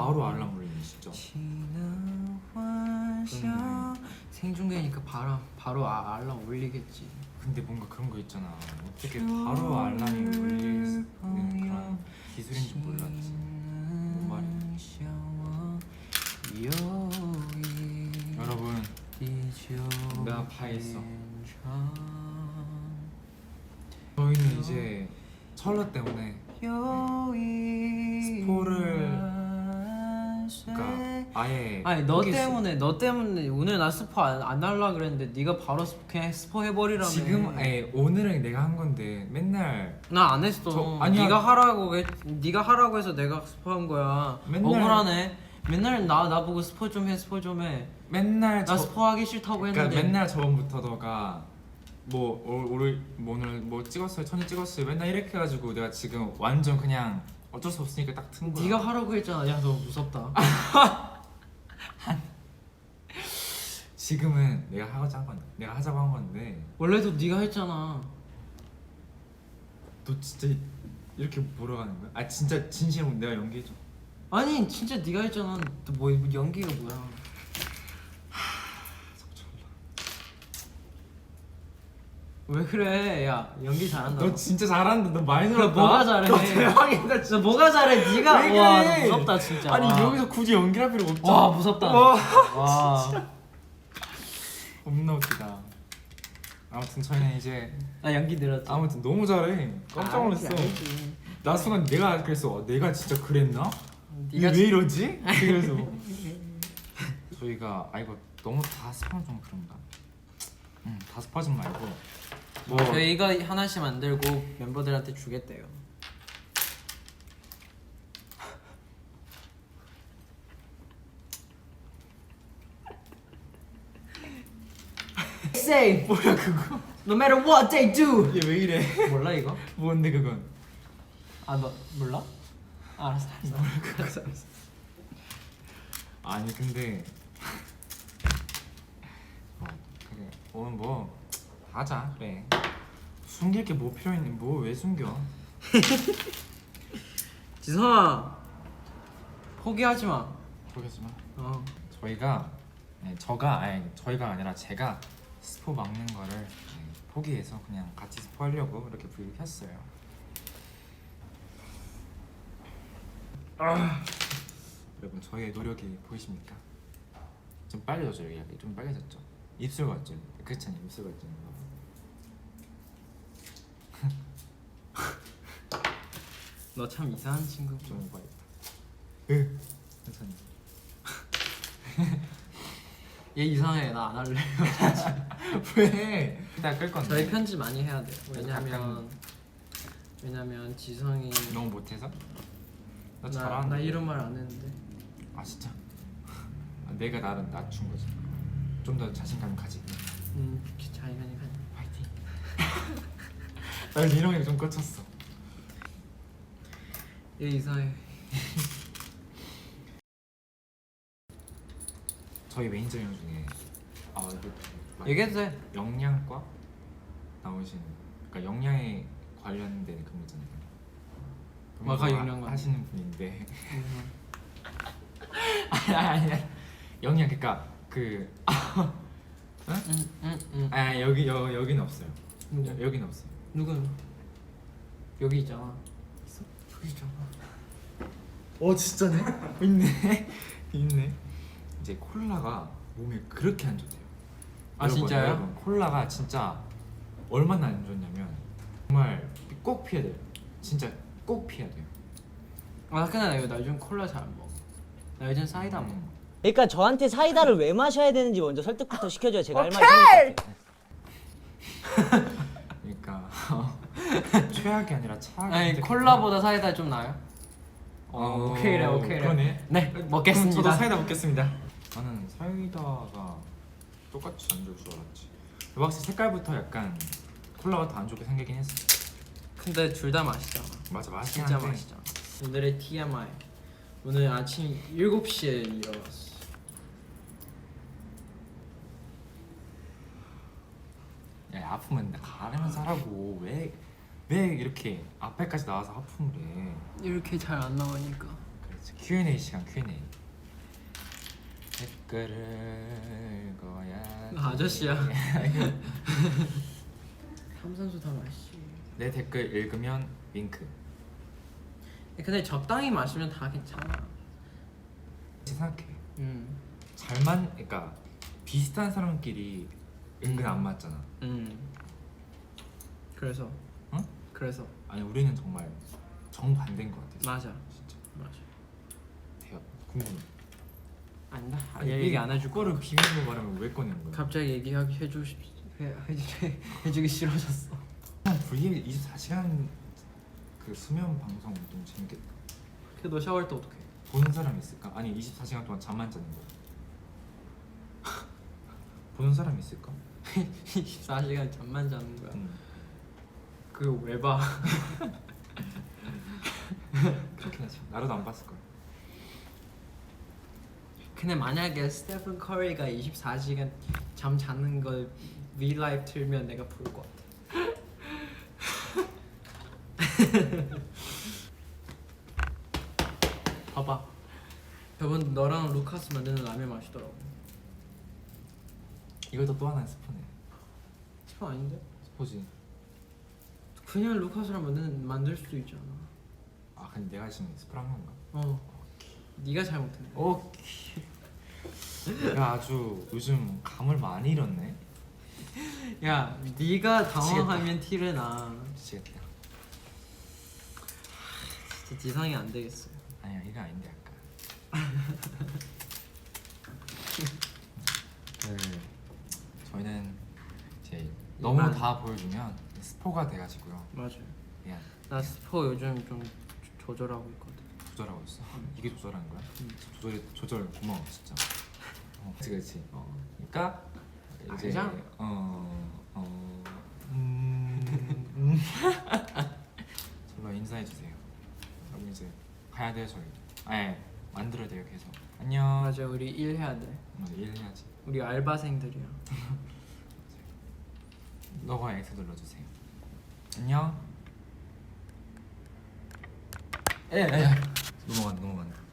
바로 알람 울리네 진짜. 생중계니까 바로 바로 아, 알람 울리겠지. 근데 뭔가 그런 거 있잖아. 어떻게 바로 알람이 울리는 그런 기술인지 몰랐지. 뭔 여러분 내가 다 했어. 저희는 이제 철러 때문에 스포를 아예 아니 너 포기했어. 때문에 너 때문에 오늘 나 스포 안, 안 할라 그랬는데 네가 바로 스포, 그냥 스포 해버리라며. 지금 아예 오늘은 내가 한 건데 맨날 나 안 했어. 저- 아니야. 네가 하라고 해. 네가 하라고 해서 내가 스포 한 거야. 맨날- 억울하네. 맨날 나 나보고 스포 좀 해, 스포 좀 해. 맨날 나 저- 스포 하기 싫다고 그러니까 했는데. 맨날 저번부터 너가 뭐 오- 오늘 뭐 오늘 뭐 찍었어요 천이 찍었어요 맨날 이렇게 해가지고 내가 지금 완전 그냥 어쩔 수 없으니까 딱 튼 거야 네가 하라고 했잖아. 야 너 무섭다. 지금은 내가 하고자 한 건데 내가 하자고 한 건데 원래도 네가 했잖아. 너 진짜 이렇게 몰아가는 거야? 아 진짜 진심으로 내가 연기해줘 아니 진짜 네가 했잖아. 또뭐 연기가 뭐야? 왜 그래? 야 연기 잘한다. 너 진짜 잘한다 너 많이 너 늘었다 뭐가 잘해? 너 대박이다 너 뭐가 잘해? 네가 왜 와 그래? 너 무섭다 진짜. 아니 와. 여기서 굳이 연기할 필요 없잖아 와 무섭다. 와 와. 겁나 웃기다 아무튼 저희는 이제 나 연기 늘었지. 아무튼 너무 잘해 깜짝 놀랐어 알지, 알지. 나 순간 내가 그랬어 어, 내가 진짜 그랬나? 이게 네가 왜 이러지? 그래서 저희가 아 이거 너무 다 스파는 좀 그런가? 응다 스파지 말고 뭐 저희가 하나씩 만들고 멤버들한테 주겠대요. Say 뭐야 그거 no matter what they do. 이게 왜 이래? 몰라 이거? 뭔데 그건? 아 너 몰라? 알았어 알았어. 알았어 알았어. 아니 근데 어, 그래 오늘 뭐 하자 그래 숨길 게 뭐 필요 있니? 뭐 왜 숨겨? 지성아 포기하지 마. 모르겠지만 어. 저희가 네, 저가 아니 저희가 아니라 제가 스포 막는 거를 네, 포기해서 그냥 같이 스포 하려고 이렇게 브이를 켰어요. 아, 여러분 저희의 노력이 보이십니까? 좀 빨개졌죠 여기 좀 빨개졌죠? 입술 같죠? 그렇잖아요 입술 같죠? 너 참 이상한 친구. 좀 오버했다. 으 괜찮아. 얘 이상해 나 안 할래. 왜? 이따 끌 건데. 저희 편집 많이 해야 돼요. 왜냐면 왜냐면 지성이 너무 못해서? 나 나, 잘하는데. 나 이런 말 안 했는데. 아 진짜? 아, 내가 나를 낮춘 거지. 좀 더 자신감 가지게. 음 자기만이 한. 파이팅. 날 민영이 좀 꽂혔어. 얘 이상해. 저희 매니저 형 중에 아 이거 막 얘기해도 돼. 영양과 나오신 그러니까 영양에 관련된 그런 거 있잖아요. 그런 마가 거 영양관. 하시는 분인데 아니 아니 아니 영양 그러니까 그 응응응. 아 여기 여 여기는 없어요. 누구? 여, 여기는 없어요. 누군? 여기 있잖아. 여기 있잖아. 어 진짜네? 있네 있네 이제 콜라가 몸에 그렇게 안 좋대요 아, 진짜요? 여러분, 콜라가 진짜 얼마나 안 좋냐면 정말 꼭 피해야 돼요 진짜 꼭 피해야 돼요 아 근데 나 이거 나 요즘 콜라 잘 안 먹어. 나 요즘 사이다 안 먹어. 그러니까 저한테 사이다를 왜 마셔야 되는지 먼저 설득부터 시켜줘야 제가 할 말이 생길 것 같아요. 그러니까 최악이 아니라 차악이 아니 콜라보다 사이다 좀 나아요? 어, 오케이래 오케이래. 그러네 네 먹겠습니다. 저도 사이다 먹겠습니다 나는 사이다가 똑같이 안 좋을 줄 알았지 확실히 색깔부터 약간 콜라가 더 안 좋게 생기긴 했어 근데 둘 다 맛있잖아. 맞아 맛있긴 진짜 한데 맛있잖아. 오늘의 TMI. 오늘 아침 7시에 일어났어. 야 아프면 가르면서 하라고 왜 왜 이렇게 앞에까지 나와서 하품을 해 이렇게 잘 안 나오니까. 그래서 Q&A 시간 Q&A. 댓글을 거야. 아저씨야. 삼산수 다 마시. 내 댓글 읽으면 윙크. 근데 적당히 마시면 다 괜찮아. 생각해. 음. 잘만 그러니까 비슷한 사람끼리 은근 안 맞잖아. 음. 그래서. 응? 그래서 아니 우리는 정말 정반대인 것 같아. 맞아. 진짜 맞아. 대박. 궁금해. 아니다. 아니, 얘기 안 해줄 거를 비밀로 말하면 왜 꺼내는 거야? 갑자기 얘기하기 해주고 싶 해, 해, 해주기 싫어졌어. V의 24시간 그 수면 방송 좀 재밌겠다. 근데 너 샤워할 때 어떡해? 보는 사람 있을까? 아니 24시간 동안 잠만 자는 거. 보는 사람 있을까? 24시간 잠만 자는 거야. 응. 그거 왜 봐? 그렇긴 하지. 나로도 안 봤을 거야. 근데 만약에 스테픈 커리가 24시간 잠 자는 걸 리라이브 틀면 내가 볼 것 같아. 봐봐. 저번 너랑 루카스 만드는 라면 맛있더라고. 이것도 또 하나의 스포네. 스파 아닌데? 스포지. 그냥 루카스랑 만드는 만들 수도 있잖아. 아 근데 내가 지금 한 건가? 어. 네가 잘못했네. 오케이. 내가 아주 요즘 감을 많이 잃었네. 야, 네가 당황하면 티를 나. 미치겠다. 진짜 지상이 안 되겠어. 아니야 이거 아닌데 약간. 그 저희는 이제 너무 이만. 다 보여주면 스포가 돼가지고요. 맞아. 그냥 나 스포 요즘 좀 조- 조절하고 있거든. 조절하고 있어. 이게 조절하는 거야? 응. 조절 조절 고마워 진짜. 어, 그렇지 그렇지. 어. 그러니까 이제 알잖아. 어, 어, 음, 음. 제발 인사해 주세요. 여러분 이제 가야 돼요 저희. 아예 만들어야 돼요 계속. 안녕. 맞아, 우리 일 해야 돼. 맞아 일 해야지. 우리 알바생들이야. 너가 X 눌러주세요. 안녕. 에, 에, 넘어간다, 넘어간다.